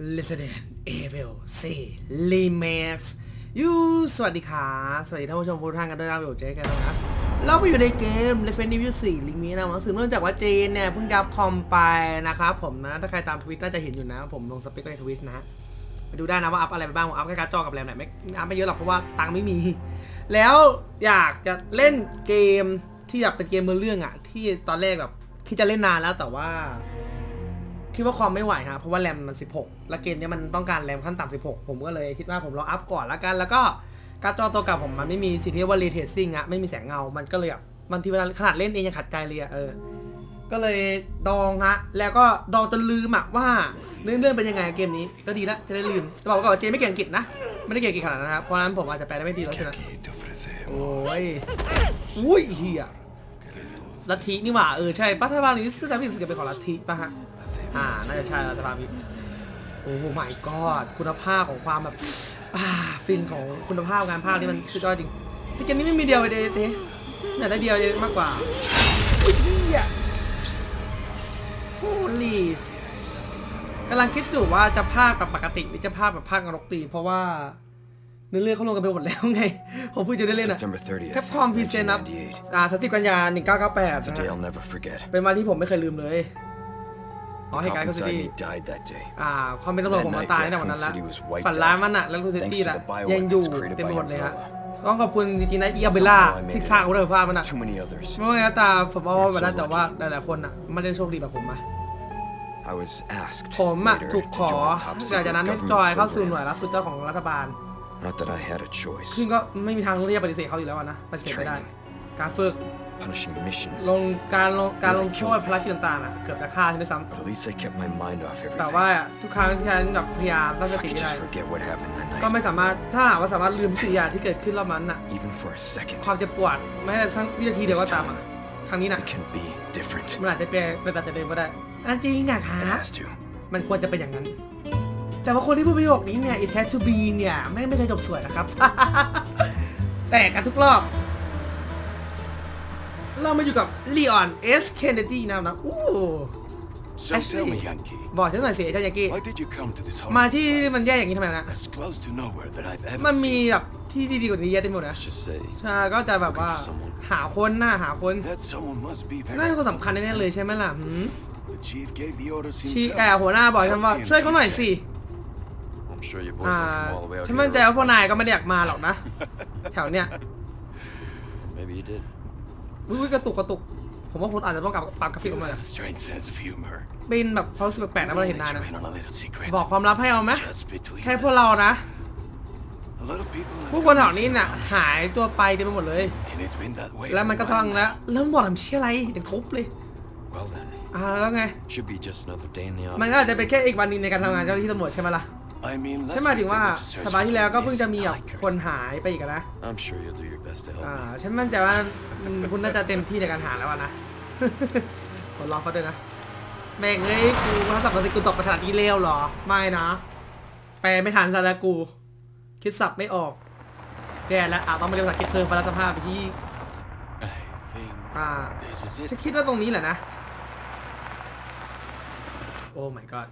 Resident Evil 4 Remix ยูสวัสดีครับสวัสดีท่านผู้ชมทุกท่านกันด้วยนะครับอยู่เจ๊กันนะครับ เราไปอยู่ในเกม Resident Evil 4 Remix นะมันสืบเนื่องจากว่าเจนเนี่ย เพิ่งยับคอมไปนะครับผมนะ ถ้าใครตามทวิตน่าจะเห็นอยู่นะ ผมลงสเปคในทวิตนะไปดูได้นะว่าอัพอะไรไปบ้าง ผมอัพแค่การ์ดจอกับแรมแหละไม่อัพไม่เยอะหรอกเพราะว่าตังค์ไม่มี แล้วอยากจะเล่นเกมที่แบบเป็นเกมมือเรื่องอะที่ตอนแรกแบบคิดจะเล่นนานแล้วแต่ว่า คิดว่าความไม่ไหวฮะเพราะว่าแรมมัน 16 แล้วเกมเนี้ยมันต้องการแรมขั้นต่ำ16 ผมก็เลยคิดว่าผมรออัพก่อนละกัน แล้วก็การ์ดจอตัวเก่าผมมันไม่มีสิที่เรียกว่าเรเทซิ่งอะไม่มีแสงเงา มันก็เลยแบบบางทีเวลาขนาดเล่นเองยังขัดใจเลยอะเออ ก็เลยดองฮะ แล้วก็ดองจนลืมอะว่าเรื่องเรื่องเป็นยังไงเกมนี้ ก็ดีละจะได้ลืมจะบอกก่อนว่าเจไม่เก่งอังกฤษนะ ไม่ได้เก่งอังกฤษขนาดนั้นนะครับเพราะนั้นผมอาจจะแปลได้ไม่ดีแล้วใช่ไหมโอ้ยอุ้ยเฮียลัทธินี่หว่าเออใช่ปัทบาลนี้ซึ่งจะเป็นสิ่งเป็นของลัทธิป่ะฮะ อ่า น่าจะใช่รัฐบาลนี้โอ้โหไม่กอดคุณภาพของความแบบอ่าฟินของคุณภาพงานภาพนี่มันสุดยอดจริงพี่เกมนี้ไม่มีเดียวเลยเดเดอยากได้เดียวเลยมากกว่าอุ้ยเฮียโอ้ลีกำลังคิดอยู่ว่าจะภาคแบบปกติหรือจะภาคแบบภาคนรกตีเพราะว่าเนื้อเรื่องเขาลงกันไปหมดแล้วไง ผมเพิ่งจะได้เล่นอะ September 30th, แคปคอมพรีเซนต์ครับ 1998. อ่าสติกันยา1998 It's a นะ day ฮะ I'll never forget. เป็นวันที่ผมไม่เคยลืมเลย อ๋อ The เหตุการ cop ณ์ก็ซิ inside ตี้ me died that day. อ่าความเป็นตำรวจผมมันตายตั้งแต่วันนั้นละ City was wiped ฝันร้าย out. มันอะแล้วคูซิ Thanks ตี้ to ละ the bioweapons ยังอยู่ created เต็มไป by หมดเลยฮะ Umbrella. ต้องขอบคุณจริงๆนะอีอาเบล่า Somehow I made ที่ it สร้างอุดมภาพมันอะ Too many others. ไม่ว่าไงก็ตามผมเอาแบบนั้นแต่ว่าหลายๆคนอะไม่ได้โชคดีแบบผมอะ I was asked ผมอะ later ถูก to ขอ join a top หลังจาก secret นั้นให้จอยเข้า government สู่หน่วย program. รับสุดเจ้าของรัฐบาล Not that I had a choice. ซึ่งก็ไม่มีทางที่จะปฏิเสธเขาอยู่แล้วอะนะปฏิเสธไม่ได้ การฝึก Punishing missions. ลงการลงการลงโทษภารกิจต่างๆอะเกือบจะฆ่าฉันด้วยซ้ำ But at least I kept my mind off แต่ everything. ว่าทุกครั้งที่ฉันแบบพยายามตั้งส If I ติ could ได้ just forget what happened that ก็ night, ไม่สามารถถ้าหากว่าสามารถลืมสิ่งอย่างที่เกิดขึ้นรอบนั้นน่ะ even for a second, ความเจ็บปวดไม่แต่สักวินาทีเดียวก็ตามอะครั้งนี้น่ะ it can be different. มันอาจจะเป็นเป็นตัดจะเดิมก็ได้อันจริงอะค It รับ has to. มันควรจะเป็นอย่างนั้น แต่ว่าคนที่พูดประโยคนี้เนี่ย it has to be เนี่ยไม่ไม่เคยจบสวยนะครับ แตกกันทุกรอบ เรามาอยู่กับ Leon S Kennedy นะครับนะอู้ So Actually- tell me, Yankee, บอกฉันหน่อยสิไอ้เจ้ายังกี้ why did you come to this มา horrible ที่มันแย่อย่างนี้ทำไมนะ as close to nowhere that I've ever มันมี seen? แบบที่ดีๆกว่านี้เยอะเต็มหมดนะ Let's just say ใช่ก็จะแบบว่าหาคนน่าหาคน That someone must be น่า very จะคนสำคัญแน่ๆเลยใช่ไหมล่ะหืม The chief gave the orders ชีแอ himself. ร์หัวหน้าบอกฉันว่า ช่วยเขาหน่อยสิ I'm sure you boys อ่า will come all the way out ฉัน here มั่นใจ already. ว่าพวกนายก็ไม่ได้อยากมาหรอกนะ แถวเนี้ย Maybe you did. วิวกระตุกกระตุก ผมว่าคุณอาจจะต้องกลับปรับกราฟิกอ You อกมา have a strange sense of humor. เป็นแบบความรู้สึกแปลกๆนะเมื่อเราเห็น Let นาย you นะ in on a little secret. บอกความลับให้เอาไหม Just between แค่ us. พวกเรานะ A lot of people have ผู้คนแถว come นี้ and น่ะ gone, หายตัวไปเต็มไปหมดเลย and it's been that way แล้ว for มันก็ a ทัง while แล้ว now. เริ่มบอกทำเชี่ยอะไรเดี๋ยวทุบเลย Well then, อ่าแล้วไง should be just another day in the มัน office. ก็อาจจะเป็นแค่อีกวันหนึงในการทำงานเจ้าหน้าที่ตำรวจใช่ไหมล่ะ I mean, ใช่ last หมายถึ week งว่า there was a search สัปดาห์ที่แล้วก็เพิ่งจะมี for แบบ missing คน hikers. หายไปอีกอะนะ I'm sure you'll do your best to help อ่า me. ฉันมั่นใจว่าอืมคุณน่าจะเต็มที่ในการหาแล้วอะนะผลล็อกเขาด้วยนะแม่งเอ้ยกูถ้าสับภาษากูตกภาษาอีเลวเหรอ ไม่นะ แปลไม่ทันซะแล้วกู คิดสับไม่ออกแย่แล้วอะต้องมาเรียนภาษาอังกฤษเพิ่มพลัสภาพไปที่ I think อ่า this is ฉัน it. คิดว่าตรงนี้แหละนะ โอ้ my god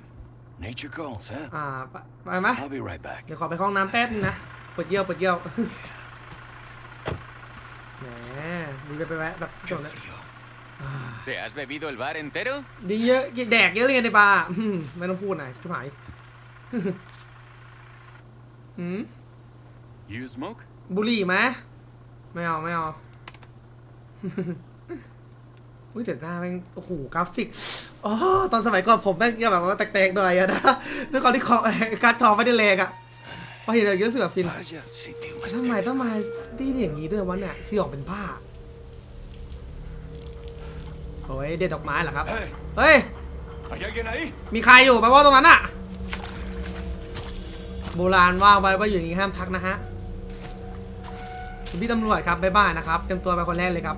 Nature calls, huh? อ่าไปไปไหม I'll be right back. เดี๋ยวขอไปเข้าห้องน้ำแป๊บนึงนะปวดเยี่ยวปวดเยี่ยว แหมดีไปไปแวะแบบที่จ Qué บเลย frío. ¿Te has bebido el bar entero? ดีเยอะแดกเยอะเลยไงในบาร์อืมไม่ต้องพูดนะชิบหาย อืม You smoke? บุหรี่ไหมไม่เอา ไม่เอา อุ้ยแต่หน้าแม่งโอ้โหกราฟิกอ๋อตอนสมัยก่อนผมแม่งยังแบบว่าแตกๆหน่อยอะนะด้วยความที่คอการ์ดจอไม่ได้แรงอะพอเห็นอะไรเยอะรู้สึกแบบฟิน Vaya sitio más ทำไม terrible. ต้องมาดีอย่างนี้ด้วยวะเนี่ยซีออกเป็นบ้าโอ้ยเด็ดดอกไม้เหรอครับ Hey, เฮ้ย ¿hay alguien ahí? มีใครอยู่ไปว่าตรงนั้นอะโบราณว่าไว้ว่าอยู่อย่างนี้ห้ามทักนะฮะคุณพี่ตำรวจครับบ๊ายบายนะครับ เต็มตัวไปคนแรกเลยครับ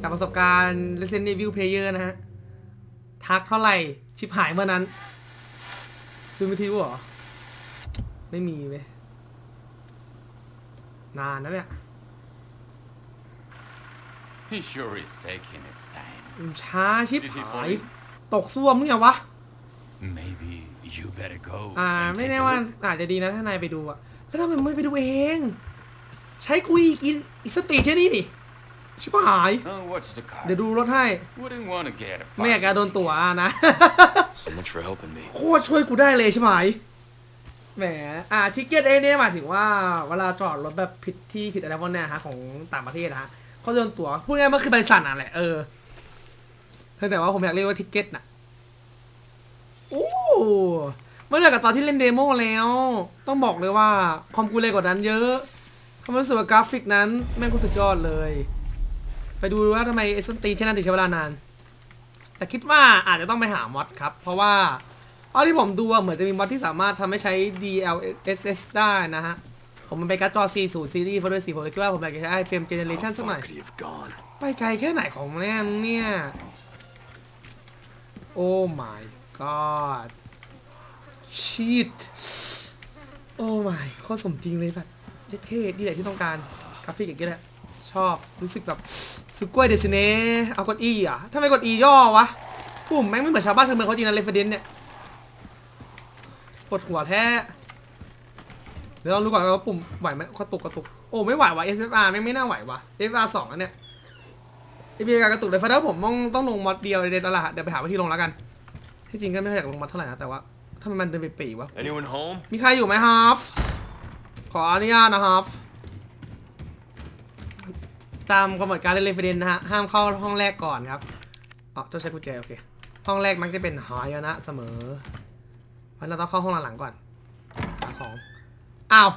จากประสบการณ์ Resident Evil Player นะฮะ ทักเท่าไหร่ ชิบหายเมื่อนั้นชุนวิทยุเหรอ ไม่มีเว้ยนานนะเนี่ย He sure is taking his time. ช้าชิบ Did he หา fall ย in? ตกซ่วมเนี่ยวะ Maybe you better go. อ่า and ไม่ take แน่ a ว่า look. อาจจะดีนะถ้านายไปดูอะแล้วทำไมไม่ไปดูเอง ใช้กุยกินอีสติใช่นี่นี่ ชิบหาย Oh, what's the car? เดี๋ยวดูรถให้ Wouldn't want to get a ไม่อยากจะโดนตั๋วนะ So much for helping me. โคตรช่วยกูได้เลยใช่ไหมแหม อ่าทิเก็ตเอเนี่ยหมายถึงว่าเวลาจอดรถแบบผิดที่ผิดอะไรพวกเนี้ยฮะของต่างประเทศนะฮะเขาจะโดนตั๋วพูดง่ายๆมันคือใบสั่นอะแหละเออเพียงแต่ว่าผมอยากเรียกว่าทิเก็ตน่ะโอ้เมื่อเทียบกับตอนที่เล่นเดโมแล้ว ต้องบอกเลยว่า คอมกูเลยกว่านั้นเยอะเพราะมันรู้สึกว่ากราฟิกนั้น แม่งก็สุดยอดเลย ไปดูว่าทำไมไอ้ส้นตีนเช่นนั้นถึงใช้เวลานาน แต่คิดว่าอาจจะต้องไปหามอดครับ เพราะว่าเท่าที่ผมดูเหมือนจะมีมอดที่สามารถทำให้ใช้ DLSS ได้นะฮะ ผมมันไปนการ์ดจอ 40 ซีรีส์เพราะด้วยสีผมเลยคิดว่าผมอยากจะใช้เฟรมเจเนเรชันสักหน่อย ไปไกลแค่ไหนของแน่เนี่ย โอ้ my god shit โอ้ my โคตรสมจริงเลยแบบเจ็ดเคนี่แหละที่ต้องการกราฟิกอย่างนี้แหละชอบรู้สึกแบบ สุกล้วยเดซิเน่เอากด E อะทำไมกด E ย่อวะปุ่มแม่งไม่เหมือนชาวบ้านชาวเมืองเขาจริงนะเรฟเฟรนเนี่ยปวดหัวแท้ เดี๋ยวลองดูก่อนว่าปุ่มไหวไหมกระตุกกระตุก โอ้ไม่ไหวว่ะ SFR ไม่งไม่น่าไหวว่ะ SFR สองอันเนี้ยไอพีการกระตุกเลยเพราะถ้าผมต้องต้องลงมอดเดียวในตลาดเดี๋ยวไปหาวิธีลงแล้วกัน ที่จริงก็ไม่ค่อยอยากลงมอดเท่าไหร่นะแต่ว่าถ้ามันเดินไปปีวะ Anyone home? มีใครอยู่ไหมฮาฟขออนุญาตนะฮาฟ ตามกำหนดการเล่นเรฟเฟรนนะฮะ ห้ามเข้าห้องแรกก่อนครับอ๋อต้องใช้กุญแจโอเค ห้องแรกมักจะเป็นหายนะเสมอ เพราะเราต้องเข้าห้องหลังๆก่อนหาของ อ้าว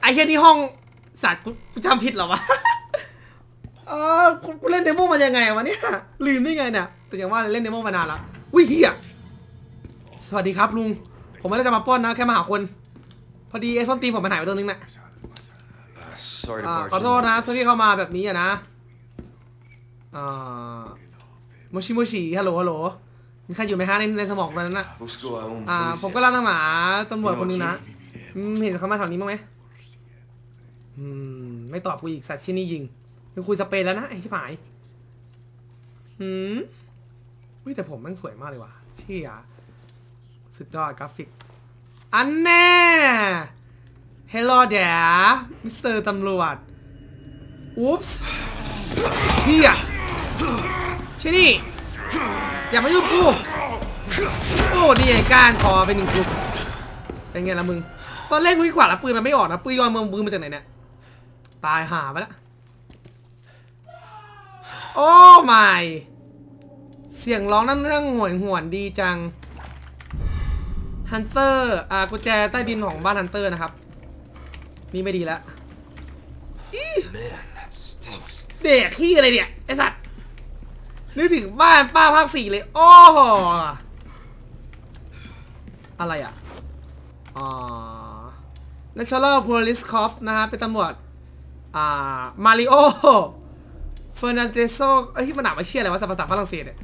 ไอ้เช่นที่ห้องสัตว์กูจำผิดเหรอวะเออกูเล่นเดโมมายังไงวะเนี่ย ลืมได้ไงเนี่ย แต่อย่างว่าเล่นเดโมมานานแล้วอุ้ยเฮียสวัสดีครับลุง ผมไม่ได้จะมาปล้นนะ แค่มาหาคน พอดีไอ้ส้นตีนผมมันหายไปตัวนึงน่ะ sorry to อ่า barge ขอโทษ in. นะที่เข้ามาแบบนี้อะนะอ่าโมชิโมชิฮัลโหลฮัลโหลมีใครอยู่ไหมฮะในในสมองตอนนั้นน่ะ Busco a un อ่าผมก็ policía. รับตามหาตำรวจคนนึงนะอืมเห็นเขามาแถวนี้บ้างไหมอืม ไม่ตอบกูอีกสัตว์ที่นี่ยิงไปคุยสเปนแล้วนะไอ้ที่ผายอืมวิแต่ผมแมันสวยมากเลยว่ะเชี่ยสุดยอดกราฟิก อันแน่ Hello there มิสเตอร์ตำรวจอุ๊ปส์เฮียชินี่ อย่ามายุ่งกู โอ้นี่ไงก้านคอเป็นหนึ่งกลุ่มเป็นไงละมึง ตอนแรกกูขวาแล้วปืนมันไม่ออกนะปืนยอนมือปืนมาจากไหนเนี่ย ตายหาไปล้วโอ้ไม่เสียงร้องนั่นเรื่องหวยหวนดีจัง ฮันเตอร์ อ่ากุญแจใต้ดินของบ้านฮันเตอร์นะครับ นี่ไม่ดีแล้ว Man, that stinks. เด็กขี้อะไรเนี่ย ไอสัตว์ นึกถึงบ้านป้าภาคสี่เลย โอ้โหอะไรอะอ่า National Police Corps นะฮะ เป็นตำรวจ อ่า มาริโอเฟอร์นันเดโซเอ้ยที่มันหนามาเชี่ยอะไรวะภาษาฝรั่งเศสเนี่ย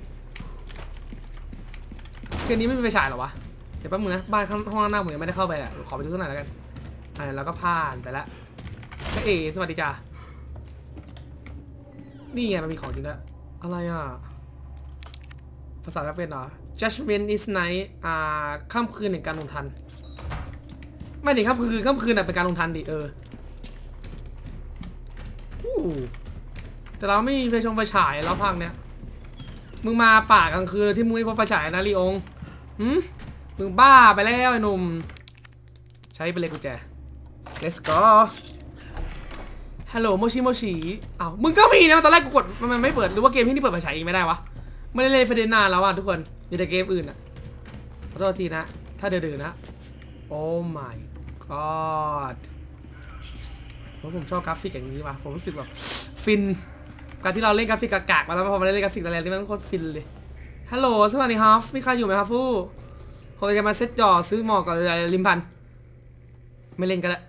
เกมนี้ไม่มีไฟฉายเหรอวะ เดี๋ยวแป๊บนึงนะ บ้านข้างห้องหน้าผมยังไม่ได้เข้าไปอะ ขอไปดูสักหน่อยแล้วกัน อ่าแล้วก็ผ่านไปแล้วพระเอสวัสดีจ้านี่ไงมันมีของจริงด้วอะไรอะ ภาษาจะเป็นเหรอ judgment is night อ่าค่ำคืนแห่งการลงทัน ไม่ดิค่ำคืนค่ำคืนน่ะเป็นการลงทันดิเออแต่เราไม่มีไฟชงไฟฉายแล้วภาคเนี้ยมึงมาป่ากลางคืนที่มึงไม่พบไฟฉายนะลีองหืมมึงบ้าไปแล้วไอ้หนุ่ม ใช้ไปเลยกุญแจ let's go ฮัลโหลโมชิโมชิอ้าวมึงก็มีนะตอนแรกกูกดมันไม่เปิดหรือว่าเกมที่นี่เปิดมาฉายเองไม่ได้วะ ไม่ได้เล่นเฟเดนานแล้วอะทุกคน มีแต่เกมอื่นอะขอโทษทีนะ ถ้าเดือดๆนะ โอ้ my god เพราะผมชอบกราฟิกอย่างนี้ว่ะ ผมรู้สึกแบบฟิน การที่เราเล่นกราฟิกกากๆมาแล้วพอมาเล่นกราฟิกอะไรที่มันโคตรฟินเลย ฮัลโหลสวัสดีครับมีใครอยู่ไหมครับฟูคงจะมาเซ็ตจอซื้อหมอกกับริมพัน ไม่เล่นกันละ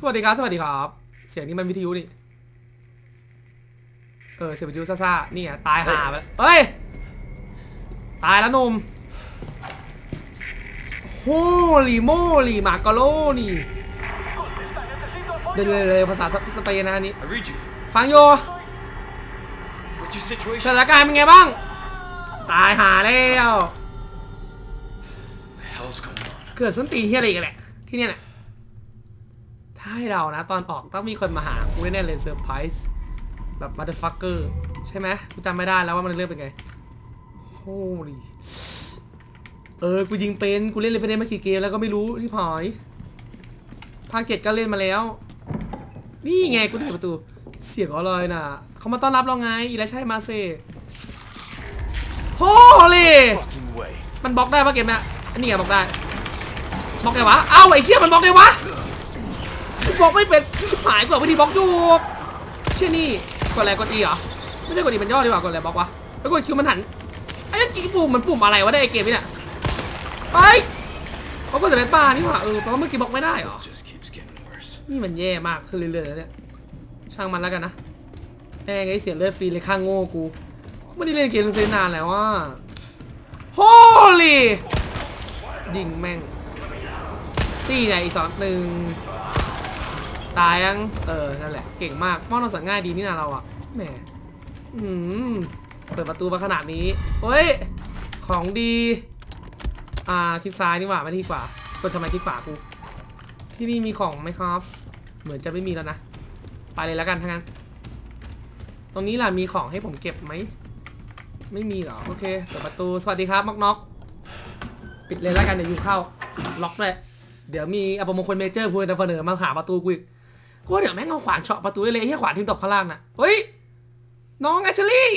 สวัสดีครับ สวัสดีครับ เสียงนี้มันวิทยุนี่ เออ เสียงวิทยุซ่าๆนี่ไงตายหาไปแล้วเฮ้ย ตายแล้วหนมโฮลีโมลีมากาโลนี่ เดี๋ยวเลยภาษาสเปนนะอันนี้ I read you. ฟังโย What's your ส situation? ถานการณ์เป็นไงบ้าง ตายหาแล้วเกิดส้นตีนเฮียอะไรกันแหละ ที่เนี่ยแหละ ถ้าให้เรานะ ตอนออกต้องมีคนมาหากูแน่ๆเลยเซอร์ไพรส์แบบมาเดฟักเกอร์ใช่ไหมกูจำไม่ได้แล้วว่ามันเรื่องเป็นไงโอ้ยเออ กูยิงเป็น กูเล่นเลฟเดนมากี่เกมแล้วก็ไม่รู้ที่พอยภาคเจ็ดก็เล่นมาแล้ว นี่ไงกูได้ประตู เสียงอะไรน่ะ เขามาต้อนรับเราไง อีแล้วใช่มาเซโฮเลย Fucking way. มันบล็อกได้ปะเกมเนี้ยอันนี้ไงบล็อกได้ บล็อกไงวะ เอ้าไอ้เชี่ยมันบล็อกไงวะ บล็อกไม่เป็นหายกว่าวิธีบล็อกอยู่เชี่ยนี่กดอะไรกดอีเหรอไม่ใช่กดอีมันย่อดีกว่ากดอะไรบล็อกวะแล้วกดคิวมันหันไอ้กิ๊กปุ่มมันปุ่มอะไรวะได้ไอ้เกมนี้เนี่ยไปเขาก็จะเป็นบ้านี่หว่าเออแปลว่าเมื่อกี้บล็อกไม่ได้เหรอนี่มันแย่มากขึ้นเรื่อยๆเนี่ยช่างมันแล้วกันนะแม่งไอ้เสียเลือดฟรีเลยข้างโง่กูไม่ได้เล่นเกมนี้นานแล้วว่าโฮลี่ยิงแม่งตีไงอีกสองหนึ่ง ตายยัง เออ นั่นแหละ เก่งมากมองเราสั่งง่ายดีนี่นาเราอะแหมอืมเปิดประตูมาขนาดนี้เฮ้ย ของดี อ่า ทิศซ้ายนี่หว่าไม่ที่ขวากดทำไมที่ขวากู ที่นี่มีของไหมครับ เหมือนจะไม่มีแล้วนะ ไปเลยแล้วกันทั้างนั้น ตรงนี้ล่ะมีของให้ผมเก็บไหม ไม่มีเหรอ โอเค เปิดประตู สวัสดีครับม็อกน็อกปิดเลยแล้วกันเดี๋ยวอยู่เข้า ล็อกเลย เดี๋ยวมีอัปมงคลเมเจอร์พูดเสนอมาหาประตูกูอีก กูว่าเดี๋ยวแม่งเอาขวานเฉาะประตูได้เลยไอ้เหี้ยขวานทิ้งตกข้างล่างน่ะเฮ้ยน้องแอชเชอรี่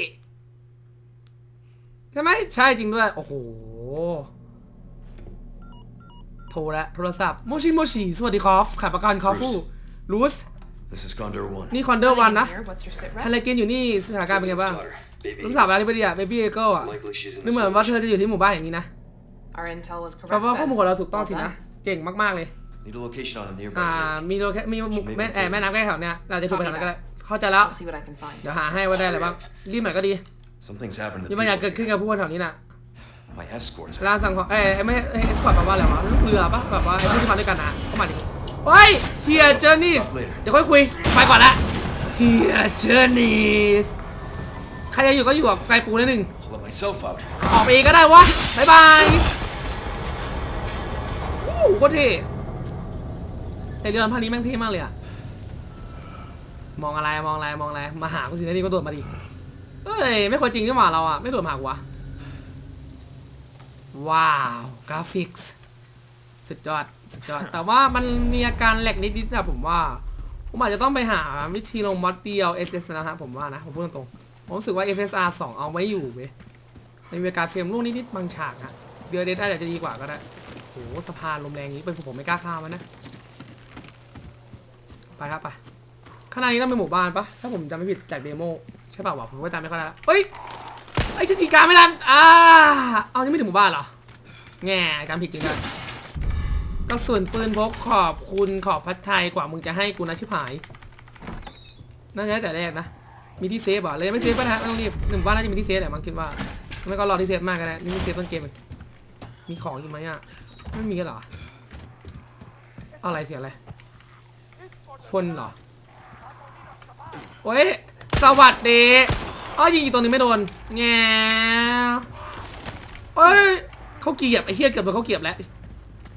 ใช่ไหมใช่จริงด้วย โอ้โห โทรแล้วโทรศัพท์โมชิโมชิสวัสดีครับขายประกันคอฟูรูส This is Gondor 1. นี่คอนเดอร์วันนะ Here, What's your sit ฮาเลกินอยู่นี่สถานการณ์เป็นไงบ้าง Baby. ลูกสาวอะไรไปดีอะเบบี้เอเกิลอะ Likely she's in นึกเหมือนว่าเธอจะอยู่ที่หมู่บ้านอย่างนี้นะ Our intel was แปล correct. ว่าข้อมูล then. ของเราถูกต้อง Well สินะ done. เก่งมาก ๆ เลย Need a location on a nearby อ่า lake. มีโลเคมีหมู่แม่แออแม่น้ำใกล้แถวเนี้ยเราจะถูกไปแถวนั้นก็ได้เข้าใจแล้ว I'll see what I can find. เดี๋ยวหาให้ว่าได้อะไรบ้างรีบหน่อยก็ดี Something's happened to มี the บางอย่างเกิด people. ขึ้นกับผู้คนแถวนี้น่ะ My escorts. ร้านสั่งของเอ้ยไม่เอ้ยเอสคอร์ตแปลว่าอะไรวะลูกเรือปะแบบว่าไอ้ผู้ที่มาด้วยกันนะเข้ามาดิเฮ้ยเฮียเจอร์นีสเดี๋ยวค่อยคุย ไปก่อนละเฮียเจอร์นีสใครจะอยู่ก็อยู่กับไกลปูนิดนึง I'll let myself out. ออกไปเองก็ได้วะบายบายอู้โคตรเท่ ในเรื่องภาคนี้แม่งเท่มากเลยอะมองอะไรมองอะไรมองอะไรมาหากูสินาทีก็โดดมาดิเอ้ยไม่ควรจริงนี่หว่าเราอะไม่โดดมาหากูวะว้าวกราฟิกส์สุดยอดสุดยอดแต่ว่ามันมีอาการแหลกนิดๆนะผมว่าผมอาจจะต้องไปหาวิธีลงมอดเดียว SS นะฮะผมว่านะผมพูดตรงๆผมรู้สึกว่า FSR 2 เอาไว้อยู่เว้ยในเวลาการเฟรมลูกนิดๆบางฉากอะเดือดเดทอาจจะดีกว่าก็ได้โหสะพานลมแรงนี้เป็นผมไม่กล้าข้ามมันนะ ไปครับไปข้างในนี้ต้องเป็นหมู่บ้านปะถ้าผมจำไม่ผิดจากเดโมใช่เปล่าวะผมก็จำไม่ค่อยได้ละเฮ้ยไอ้ชิติการไม่ทันอ่าเอานี่ไม่ถึงหมู่บ้านเหรอแง่การผิดจริงด้วยก็ส่วนปืนพกขอบคุณขอบพัดไทยกว่ามึงจะให้กูนะชิบหายน่าจะแต่แรกนะมีที่เซฟเหรอเลยไม่เซฟก็ได้ไม่ต้องรีบหนึ่งบ้านน่าจะมีที่เซฟแหละมั้งคิดว่าไม่ก็รอที่เซฟมากก็ได้นี่มีเซฟต้นเกมมีของอยู่ไหมอะไม่มีกันเหรออะไรเสียอะไร คนเหรอ โอ้ย สวัสดีอ้อยิงอีกตัวหนึงไม่โดน แง่เอ้ยเขาเกียบไอ้เหี้ยเกือบโดนเขาเกียบแล้ว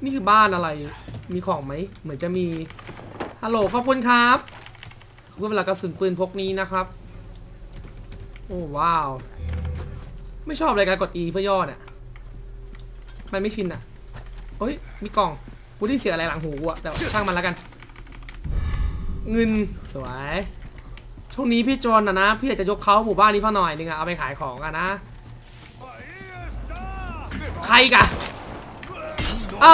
นี่คือบ้านอะไร มีของไหม เหมือนจะมี ฮัลโหลขอบคุณครับเพื่อเวลากระสุนปืนพกนี้นะครับ โอ้ว้าว ไม่ชอบเลยการกด E เพื่อย่อเนี่ย มันไม่ชินอะเฮ้ย มีกล่อง กูได้เสียอะไรหลังหูกูอะแต่ช่างมันแล้วกัน เงินสวยช่วงนี้พี่จนอะนะพี่อยากจะยกเขาหมู่บ้านนี้สักหน่อยนึงอะเอาไปขายของกันนะ ใครกะเอ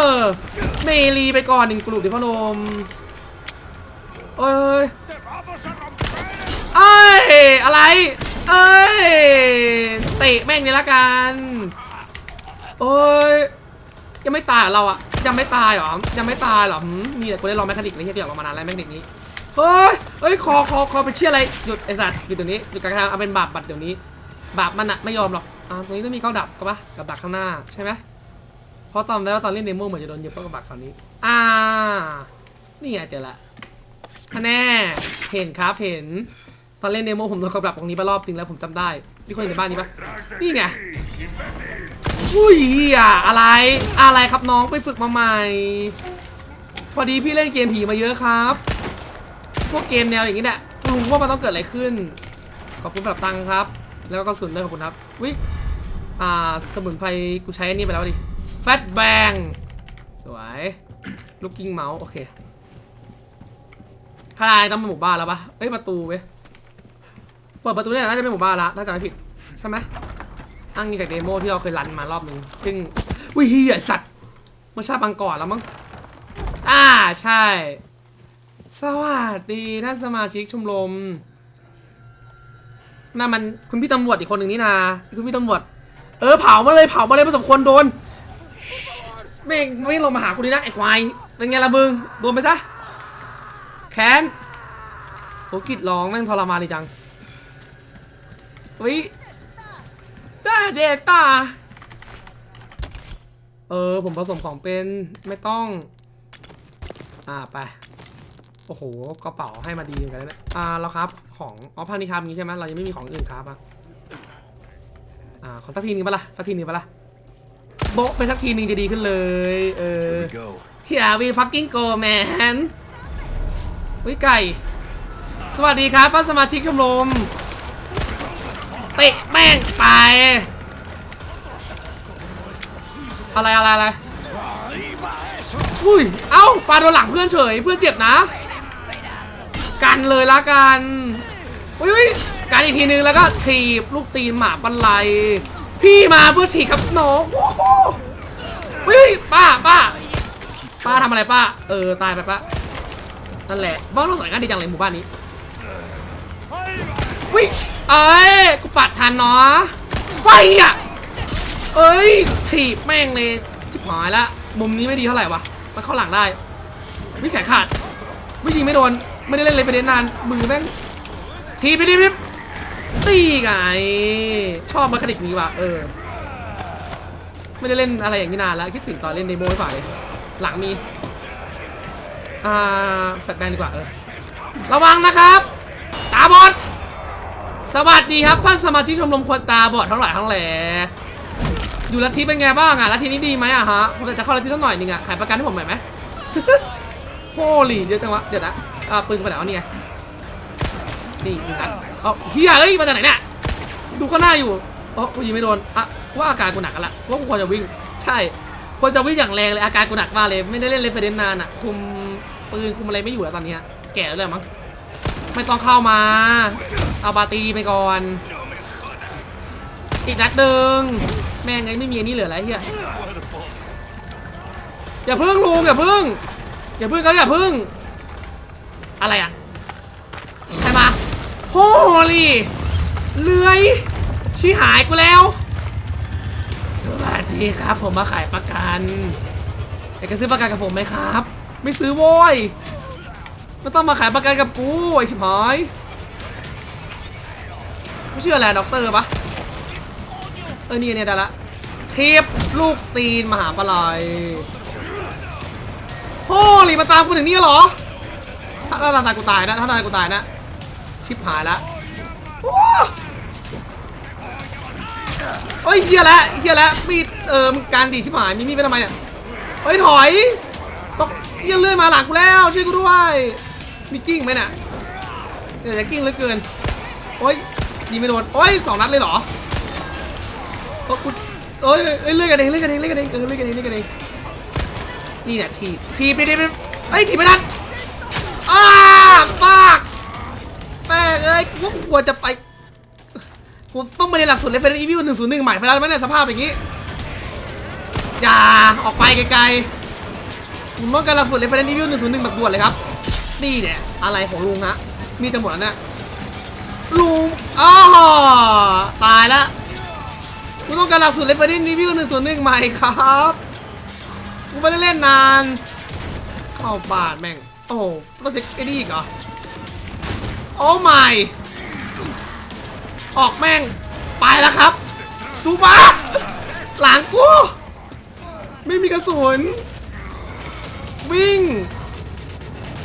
อเมลีไปก่อนหนึ่งกลุ่มดิพ่อหนมเอ้ยเอ้ยอะไร เอ้ยเตะแม่งนี่ละกันเอ้ย ยังไม่ตายเราอะยังไม่ตายเหรอยังไม่ตายเหรอหมีแต่กูได้ลองแมคคานิกเลยที่อยากลองมานานแล้วแมคคานิกนี้เฮ้ยเฮ้ยคอคอคอไปเชี่ยอะไรหยุดไอสัตว์หยุดตรงนี้หยุดกลางทางเอาเป็นบาปบัตรเดี๋ยวนี้ บาปมันอะไม่ยอมหรอกอ่าตรงนี้ต้องมีเก้าดับก็ปะกับดักข้างหน้าใช่ไหมเพราะตอนแล้วตอนเล่นเดโมเหมือนจะโดนหยียบเพราะกับดักฝั่งนี้ อ่า นี่ไงเจอละคะแน่เห็นครับเห็นตอนเล่นเดโมผมโดนกับดักตรงนี้ไปรอบนึงแล้วผมจำได้ มีคนอยู่ในบ้านนี้ปะนี่ไงอุ้ยเหี้ยอะไรอะไรครับน้องไปฝึกมาใหม่ พอดีพี่เล่นเกมผีมาเยอะครับ พวกเกมแนวอย่างนี้เนี่ยรู้ว่ามันต้องเกิดอะไรขึ้น ขอบคุณสำหรับตังค์ครับ แล้วก็สุนด้วยขอบคุณครับวิอ่าสมุนไพรกูใช้อันนี้ไปแล้วดิแฟตแบงสวยลูกกิ้งเมาส์โอเคทลายต้องเป็นหมู่บ้านแล้วปะเอ้ยประตูเว้ย เปิดประตูเนี่ยน่าจะเป็นหมู่บ้านละถ้าจำไม่ผิดใช่ไหมอ้างอิงจากเดโมที่เราเคยรันมารอบนึงซึ่งวิเฮียสัตว์เมื่อชาบางก่อนแล้วมั้งอ่าใช่ สวัสดีท่านสมาชิกชมรมน่ามันคุณพี่ตำรวจอีกคนหนึ่งนี่นาคุณพี่ตำรวจ เออเผามาเลยเผามาเลยผสมควรโดนแม่ไม่ลงมาหากูดีนะไอ้ควายเป็นไงล่ะมึงโดนไปซะแค้นโหกิดร้องแม่งทรมานดีจัง วิได้เดตาเออ ผมผสมของเป็นไม่ต้อง อ่า ไป โอ้โห กระเป๋าให้มาดีเหมือนกันนะเนี่ยอ่าเราครับของอ๋อพันนี้ครับนี้ใช่ไหมเรายังไม่มีของอื่นครับอะอ่าขอสักทีนึงปะล่ะสักทีนึงปะล่ะโบะไปสักทีนึงจะดีขึ้นเลย เออ Here we go. Here we fucking go man วิไก่ สวัสดีครับป้าสมาชิกชมรม เตะแม่งไป อะไรอะไรอะไรอุ้ย เอ้าปาโดนหลังเพื่อนเฉย เพื่อนเจ็บนะ กันเลยละกันอุ้ยกันอีกทีนึงแล้วก็ถีบลูกตีนหมาปันไลพี่มาเพื่อถีบครับน้องโอ้โหอุ้ยป้าป้าป้าทำอะไรป้า เออตายไปป้านั่นแหละบ้านเราสวยงานดีจังเลยหมู่บ้านนี้ วิ่งเอ้ย กูปัดทันเนาะไฟอะ เอ้ยถีบแม่งเลยชิบหายละ มุมนี้ไม่ดีเท่าไหร่วะ มันเข้าหลังได้ วิ่งแขนขาด วิ่งยิงไม่โดน ไม่ได้เล่นเลยไปเด่นนาน มือแม่งทีไปดิบตีไง ชอบมาคานิกนี้ว่ะ เออ ไม่ได้เล่นอะไรอย่างนี้นานแล้ว คิดถึงตอนเล่นเดโมไว้ฝ่าเลยหลังมี อ่าแฟลแบนดีกว่า เออ ระวังนะครับ ตาบอด สวัสดีครับท่านสมาชิกชมรมคนตาบอดทั้งหลายทั้งแหล่อยู่ลัทธิเป็นไงบ้างอะลัทธินี้ดีไหมอะฮะผมอยากจะเข้าลัทธิสักหน่อยหนึงอะขายประกันให้ผมหน่อยไหม โฮลี่เยอะจังวะเดี๋ยวนะอ่าปืนไปไหนวะเนี่ยนี่หนึ่งนัดเอาเฮียเอ้ยมาจากไหนเนี่ยดูก็น่าอยู่โอ้กูยิงไม่โดนอะว่าอาการกูหนักกันละว่ากูควรจะวิ่ง ใช่ควรจะวิ่งอย่างแรงเลยอาการกูหนักมากเลยไม่ได้เล่นเรฟเฟรนนานอะคุมปืนคุมอะไรไม่อยู่แล้วตอนนี้แก่แล้วมั้ง ไม่ต้องเข้ามา เอาบาตีไปก่อน อีกนัดหนึ่งแม่งไงไม่มีอันนี้เหลืออะไรเฮียอย่าพึ่งลุงอย่าพึ่ง อย่าพึ่งเขาอย่าพึ่ง อะไรอะใครมาโฮลี่เลื้อยชี้หายกูแล้ว สวัสดีครับ ผมมาขายประกันอยากจะซื้อประกันกับผมไหมครับ ไม่ซื้อโว้ย ไม่ต้องมาขายประกันกับกูไอชิบหายไม่เชื่อแหละด็อกเตอร์ปะเออนี่เนี่ยได้ละเทปลูกตีนมหาปลายโฮ้หลีมาตามกูถึงนี่เหรอ ถ้าถ้ตายกูตายนะ ถ้าตายกูตายนะ ชิบหายละโอ้ยเฮียแล้เฮียแล้วมีดเออมึงการดีชิบหายมีมีดไปทำไมเนี่ยเฮ้ยถอยตกเฮียเลื่อยมาหลังกูแล้วช่วยกูด้วย มีกิ้งไหมน่ะเดี๋ยวจะกิ้งเหลือเกิน โอ้ยยิงไม่โดน โอ้ยสองนัดเลยเหรอโอ้กูโอ้ยเอ้ยเลื่อยกันเองเลื่อยกันเองเลื่อยกันเองเออเลื่อยกันเองเลื่อยกันเองนี่เนี่ยทีทีไปดิไปเอ้ทีไม่ทันอ้าปากแม่เอ้ยว่ากูควรจะไปกูต้องไปในหลักสูตรเลฟเฟนอีวิวหนึ่งศูนย์หนึ่งใหม่ไปแล้วไหมเนี่ยสภาพอย่างนี้ อย่าออกไปไกลๆผมต้องการหลักสูตรเลฟเฟนอีวิวหนึ่งศูนย์หนึ่งแบบด่วนเลยครับ นี่เนี่ยอะไรของลุงฮะ มีจะหมดแล้วเนี่ยลุงอ้อตายละกูต้องการหลักสูตรเลฟเฟนอีวิวหนึ่งศูนหนึ่งใหม่ครับกูไม่ได้เล่นนาน เข้าบาดแม่ง โอ้โหต้องเช็คไอ้นี่อีกเหรอ โอ้ไม่ออกแม่ง ไปแล้วครับจูบ้าหลังกู ไม่มีกระสุน วิ่ง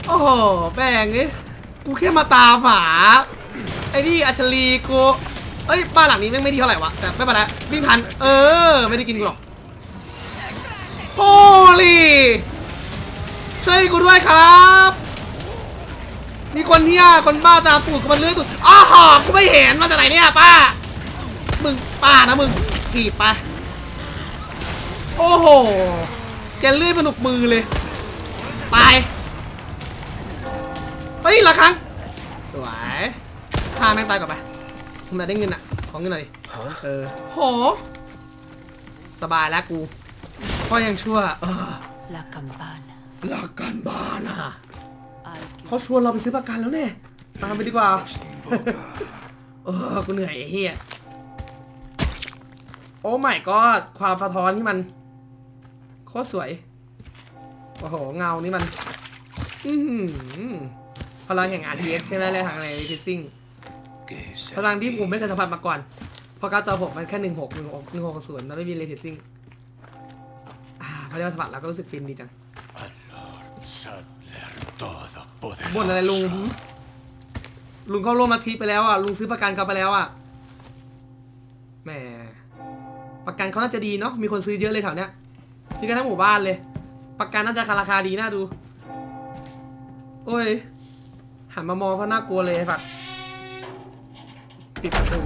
โอ้โหแบ่งเอ้กูแค่มาตามหาไอ้นี่อัชลีกูเอ้ยบ้านหลังนี้แม่งไม่ดีเท่าไหร่วะแต่ไม่เป็นไรวิ่งทันเออ ไม่ได้กินกูหรอกโอ้ลีช่วยกูด้วยครับ มีคนเฮียคนบ้าตาปูดกูมันเลื้อยตุดอ้าวหอกูไม่เห็นมาจากไหนเนี่ยป้า มึงป้านะมึงถีบไปโอ้โหแกเลื่อยมนุกมือเลยตาย ฮ้ยละครั้ง สวยฆ่าแม่งตายก่อนไปทำไมได้เงินอะ ของเงินหน่อยดิเออ โห สบายแล้วกูก็ยังชั่ว เออ La campana. หลักการบ้านอะ Al เขาชวนเราไปซื้อประกันแล้วเนี่ย ตามไปดีกว่า เออ กูเหนื่อยไอ้เหี้ยโอ้ไม่ก็ความสะท้อนที่มัน โคตรสวย โอ้โห เงานี่มัน อือหือ พลังแห่ง RTS ใช่ไหมเลยทางอะไรฟิซซิ่ง ¿Qué es พลังที่ผมไม่เคยสัมผัสมาก่อน เพราะการ์ดจอผมมันแค่หนึ่งหกหนึ่งหกหนึ่งหกศูนย์แล้วไม่มีเรทซิ่งอ่าพอได้มาสัมผัสแล้วก็รู้สึกฟินดีจัง Lord Sadler Todopoderoso. บ่นอะไรลุงหืมลุงเข้าร่วมลัทธิไปแล้วอะ ลุงซื้อประกันเขาไปแล้วอะ แหม ประกันเขาน่าจะดีเนาะ มีคนซื้อเยอะเลยแถวเนี้ย ซื้อกันทั้งหมู่บ้านเลย ประกันน่าจะราคาดีน่าดู โอ้ย หันมามองเขาน่ากลัวเลยไอ้ฝักปิดประตู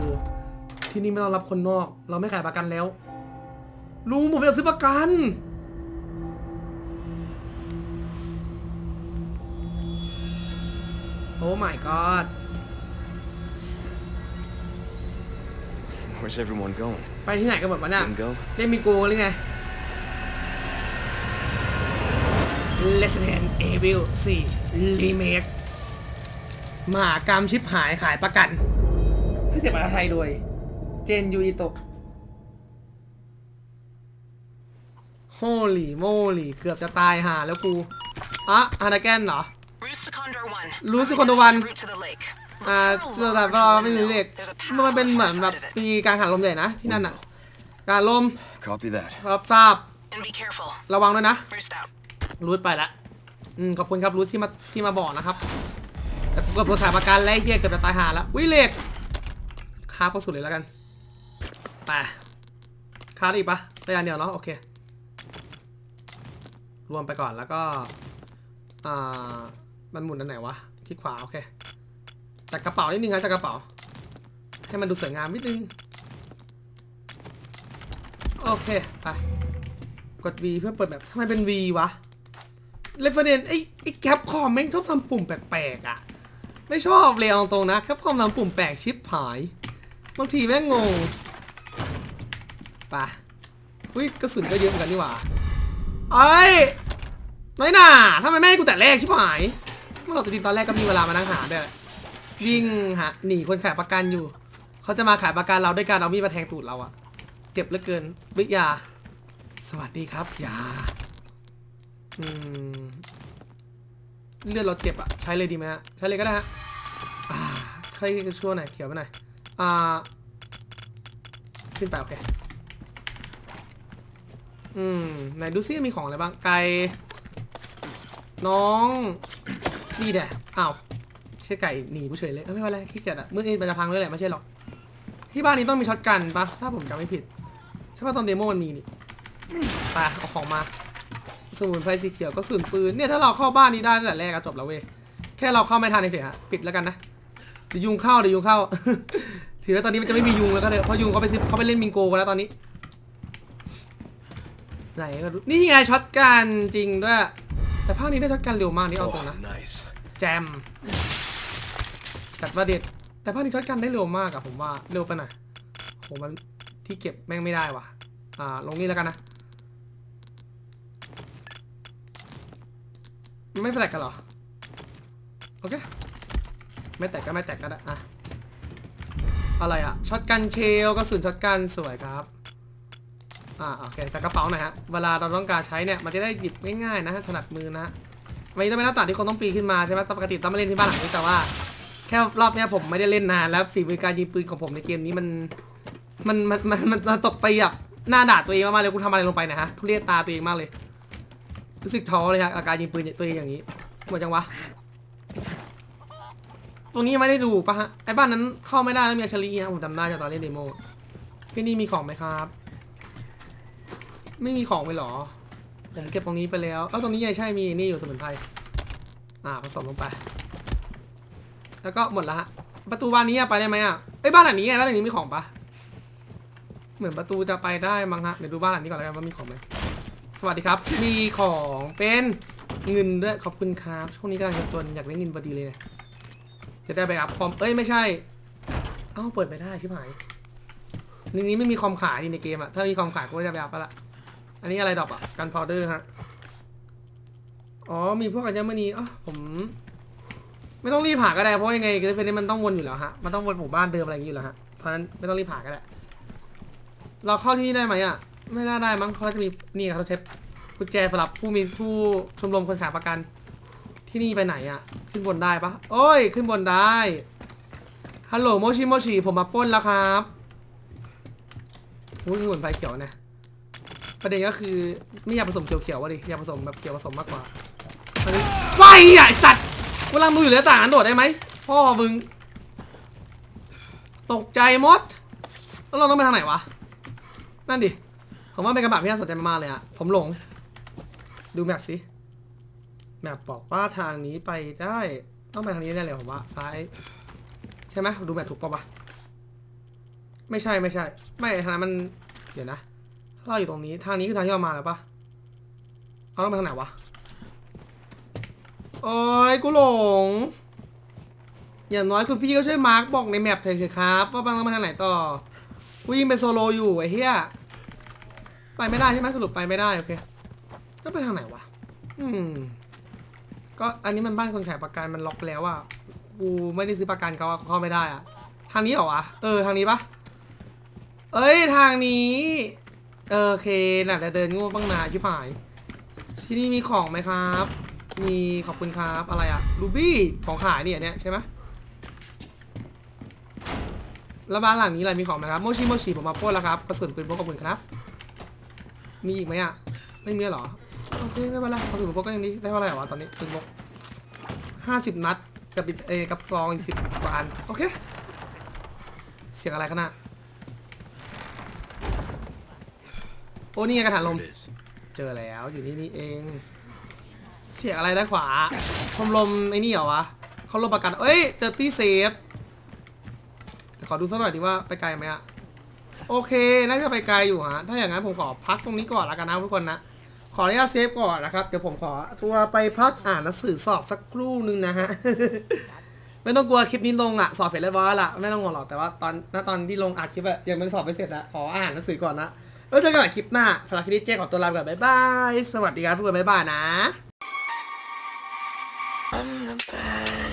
ที่นี่ไม่ต้องรับคนนอก เราไม่ขายประกันแล้ว ลุงผมอยากซื้อประกัน โอ้ my god Where's everyone going? ไปที่ไหนกันหมดวะเนี่ย Bingo? เล่นมิโกหรือไง Resident Evil 4 Remake มหากรรมชิปหายขายประกันให้เสียภาษาไทยโดย เจนยูอิโตะ Holy moly เกือบจะตายห่าแล้วกูอะฮานาแกนเหรอ Rooster Condor 1. Rooster Condor 1 Route to the lake. อ่าแต่เราไม่รู้เด็กมันเป็นเหมือนแบบมีการหันลมใหญ่นะที่นั่นอะการลม Copy that. รับทราบ And be careful. ระวังด้วยนะ Roost out. รูทไปละอืมขอบคุณครับรูทที่มาที่มาบอกนะครับ แต่กูเกือบโดนสายประกันแล้วไอ้เฮียเกือบจะตายหาแล้ววิเหล็กคาบเข้าสุดเลยแล้วกันไปคาดอีกปะได้อันเดียวเนาะโอเค รวมไปก่อนแล้วก็อ่ามันหมุนอันไหนวะที่ขวาโอเคจากกระเป๋านิดนึงครับจากกระเป๋า ให้มันดูสวยงามนิดนึงโอเคไปกด V เพื่อเปิดแบบทำไมเป็น V วะเรฟเฟรนไอ้ไอ้แคปคอมแม่งชอบทำปุ่มแปลกๆอะ ไม่ชอบเลยเอาตรงๆนะแคปคอมทำปุ่มแปลกชิปหาย บางทีแม่งงงไปอุ้ยกระสุนก็เยอะเหมือนกันนี่หว่าไอ้น้อยหน่าทำไมแม่กูแต่แรกชิบหาย เมื่อเราติดตอนแรกก็มีเวลามานั่งหาด้วยวิ่งหาหนีคนขายประกันอยู่ เขาจะมาขายประกันเราด้วยการเอามีดมาแทงตูดเราอะเจ็บเหลือเกินวิยา สวัสดีครับยา อืม เลือดเราเจ็บอะใช้เลยดีไหมฮะ ใช้เลยก็ได้ฮะใครช่วหน่อยเขียวไปหน่อย อ่า ขึ้นไปโอเค อืม ไหนดูซิมีของอะไรบ้าง ไก่ น้อง นี่แหละอ้าวใช่ไก่หนีกูเฉยเลยเไม่เป็นไรขี้เกียจอะมือเอ็นมันจะพังเลยแหละไม่ใช่หรอก ที่บ้านนี้ต้องมีช็อตกันปะถ้าผมจำไม่ผิด ใช่ป่ะตอนเดโมมันมีนี่ไปเอาของมา สมุนไพรสีเขียวก็ส่วนปืนเนี่ยถ้าเราเข้าบ้านนี้ได้ตั้งแต่แรกก็จบแล้วเว้ยแค่เราเข้าไม่ทันเฉยๆฮะปิดแล้วกันนะเดี๋ยวยุงเข้าเดี๋ยวยุงเข้าถือว่าตอนนี้มันจะไม่มียุงแล้วก็เถอะเพราะยุงเขาไปซื้อเขาไปเล่นมิงโกกันแล้วตอนนี้ไหนก็ดูนี่ไงช็อตกันจริงด้วยแต่ภาคนี้ได้ช็อตกันเร็วมากนี่เอาตรง Oh, นะ nice. แจมจัดว่าเด็ดแต่ภาคนี้ช็อตกันได้เร็วมากอะผมว่าเร็วไปหน่อยโหมันที่เก็บแม่งไม่ได้ว่ะอ่าลงนี่แล้วกันนะ มัน ไม่แตกกันหรอ โอเค ไม่แตกก็ไม่แตกก็ได้อะอะไรอะช็อตกันเชลกระสุนช็อตกันสวยครับ อ่าโอเคจากกระเป๋าหน่อยฮะ เวลาเราต้องการใช้เนี่ยมันจะได้หยิบง่ายๆนะถนัดมือนะม่ต้องเป็นหน้าต่างที่คนต้องปีนขึ้นมาใช่ไหมปกติต้องมาเล่นที่บ้านหลังนี้แต่ว่าแค่รอบนี้ผมไม่ได้เล่นนานแล้วฝีมือการยิงปืนของผมในเกมนี้มันมันมันมันตกไปแบบหน้าด่าตัวเองมากๆเลยกูทำอะไรลงไปเนะฮะทุเรศตาตัวเองมากเลย รู้สึกท้อเลยครับอาการยิงปืนตัวเองอย่างนี้หมดจังวะ ตรงนี้ไม่ได้ดูปะฮะ ไอ้บ้านนั้นเข้าไม่ได้แล้วมีอัชรีฮะผมจำได้จากตอนเล่นเดโมที่นี่มีของไหมครับ ไม่มีของไปหรอ ผมเก็บตรงนี้ไปแล้ว แล้วตรงนี้ยังใช่มีนี่อยู่สมุนไพร อ่าผสมลงไป แล้วก็หมดละฮะ ประตูบ้านนี้ไปได้ไหมอะไอ้บ้านหลังนี้ไงบ้านหลังนี้มีของปะเหมือนประตูจะไปได้มั้งฮะ เดี๋ยวดูบ้านหลังนี้ก่อนแล้วกันว่ามีของไหม สวัสดีครับ มีของเป็นเงินด้วยขอบคุณครับ ช่วงนี้กำลังจนอยากได้เงินพอดีเลยเนี่ยจะได้ไปอัพคอม เอ้ยไม่ใช่ เอ้าเปิดไม่ได้ชิบหายในนี้ไม่มีคอมขายในเกมอะถ้ามีคอมขายก็จะไปอัพไปละ อันนี้อะไรดอปอะกันพาวเดอร์ฮะ อ๋อมีพวกอัญมณีอ๋อผม ไม่ต้องรีบผ่าก็ได้เพราะยังไงเกรฟเฟนนี่มันต้องวนอยู่แล้วฮะ มันต้องวนหมู่บ้านเดิมอะไรอย่างนี้อยู่แล้วฮะ เพราะนั้นไม่ต้องรีบผ่าก็ได้ เราเข้าที่นี่ได้ไหมอะ ไม่น่าได้มั้งเขาจะมีนี่ครับเขาใช้กุญแจสำหรับผู้มีผู้ชมรมคนขายประกัน ที่นี่ไปไหนอะขึ้นบนได้ปะโอ้ย ขึ้นบนได้ฮัลโหลโมชิโมชิผมมาป้นแล้วครับอุ้ยหุ่นไฟเขียวเนี่ยประเด็นก็คือไม่อยากผสมเขียวๆวะดิอยากผสมแบบเขียวผสมมากกว่าไปอะไอสัตว์กำลังดูอยู่แล้วต่างกันโดดได้ไหมพ่อมึงตกใจมดแล้วเราต้องไปทางไหนวะนั่นดิ ผมว่าเป็นกระบะที่น่าสนใจมากๆเลยอะผมหลง ดูแมปสิ แมปบอกว่าทางนี้ไปได้ ต้องไปทางนี้แน่เลยผมว่า ซ้าย ใช่ไหมดูแมปถูกปะวะ ไม่ใช่ไม่ใช่ ไม่ทางนั้นมัน เดี๋ยวนะเราอยู่ตรงนี้ ทางนี้คือทางที่เรามาแล้วปะเราต้องไปทางไหนวะโอ้ยกูหลง อย่างน้อยคุณพี่ก็ช่วยมาร์กบอกในแมปเถอะครับ ว่าบางต้องไปทางไหนต่อวิ่งเป็นโซโลอยู่ไอ้เหี้ย ไปไม่ได้ใช่ไหมสรุปไปไม่ได้โอเคแล้วไปทางไหนวะ อืม ก็อันนี้มันบ้านคนขายประกันมันล็อกแล้วอะกูไม่ได้ซื้อประกันเขาเข้าไม่ได้อะทางนี้เหรอวะ เออทางนี้ปะเอ้ยทางนี้เออโอเคน่ะแต่เดินงูบ้างนาชิบหาย ที่นี่มีของไหมครับ มีขอบคุณครับอะไรอะรูบี้ของขายเนี่ยเนี่ยใช่ไหมแล้วบ้านหลังนี้อะไรมีของไหมครับโมชิโมชิผมมาปล้นแล้วครับกระสุนปืนพกขอบคุณครับ มีอีกไหมอะ ไม่มีเหรอ โอเคไม่เป็นไรกระสุนพกก็ยังดีได้เท่าไหร่วะตอนนี้ปืนพกห้าสิบนัดกับอีกเออกับซองอีกสิบกว่าอัน โอเค เสียงอะไรขนาดโอ้นี่ไงกระถางลม It is. เจอแล้วอยู่นี่นี่เอง เสียงอะไรด้านขวาชมรมไอ้นี่เหรอวะเขาลบประกัน เอ้ยเจอตี้เซฟแต่ขอดูสักหน่อยดีว่าไปไกลไหมอะ โอเค น่าจะไปไกลอยู่ฮะ ถ้าอย่างนั้นผมขอพักตรงนี้ก่อนละกันนะทุกคนนะ ขออนุญาตเซฟก่อนนะครับ เดี๋ยวผมขอตัวไปพักอ่านหนังสือสอบสักครู่นึงนะฮะ ไม่ต้องกลัวคลิปนี้ลงอะสอบเสร็จเรียบร้อยละ ไม่ต้องห่วงหรอก แต่ว่าตอนณตอนที่ลงอัดคลิปอะยังไม่สอบไปเสร็จอะขออ่านหนังสือก่อนนะ แล้วเจอกันใหม่คลิปหน้าสำหรับคลิปนี้เจ๊ขอตัวลาไปก่อนบ๊ายบาย สวัสดีครับทุกคนบ๊ายบายนะ I'm the bad